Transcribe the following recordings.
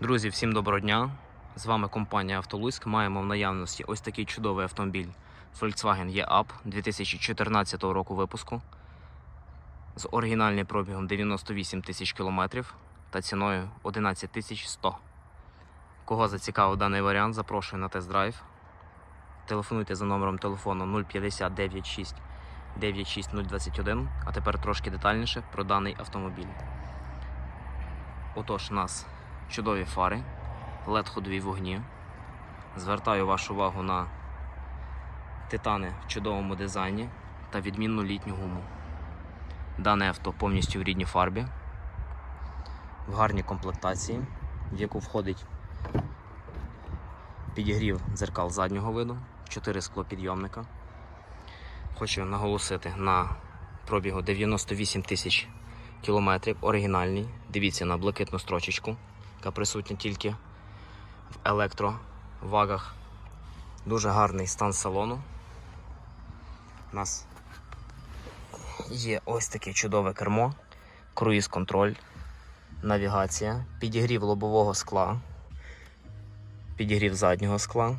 Друзі, всім доброго дня! З вами компанія Автолуськ. Маємо в наявності ось такий чудовий автомобіль Volkswagen E-Up 2014 року випуску з оригінальним пробігом 98 тисяч кілометрів та ціною 11 тисяч 100. Кого зацікавив даний варіант, запрошую на тест-драйв. Телефонуйте за номером телефону 050 96 96021. А тепер трошки детальніше про даний автомобіль. Отож, нас чудові фари, led ходові вогні. Звертаю вашу увагу на титани в чудовому дизайні та відмінну літню гуму. Дане авто повністю в рідній фарбі, в гарній комплектації, в яку входить підігрів дзеркал заднього виду, 4 склопідйомника. Хочу наголосити на пробігу 98 тисяч кілометрів, оригінальний. Дивіться на блакитну строчечку, яка присутня тільки в електровагах. Дуже гарний стан салону. У нас є ось таке чудове кермо, круїз-контроль, навігація, підігрів лобового скла, підігрів заднього скла,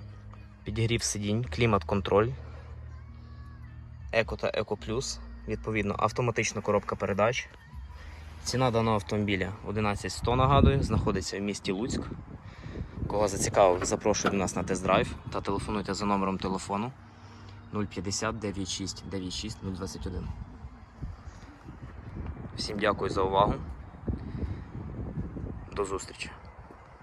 підігрів сидінь, клімат-контроль, еко та еко плюс, відповідно, автоматична коробка передач. Ціна даного автомобіля 11100 нагадую, знаходиться в місті Луцьк. Кого зацікавив, запрошую до нас на тест-драйв та телефонуйте за номером телефону 050 96 96 021. Всім дякую за увагу. До зустрічі.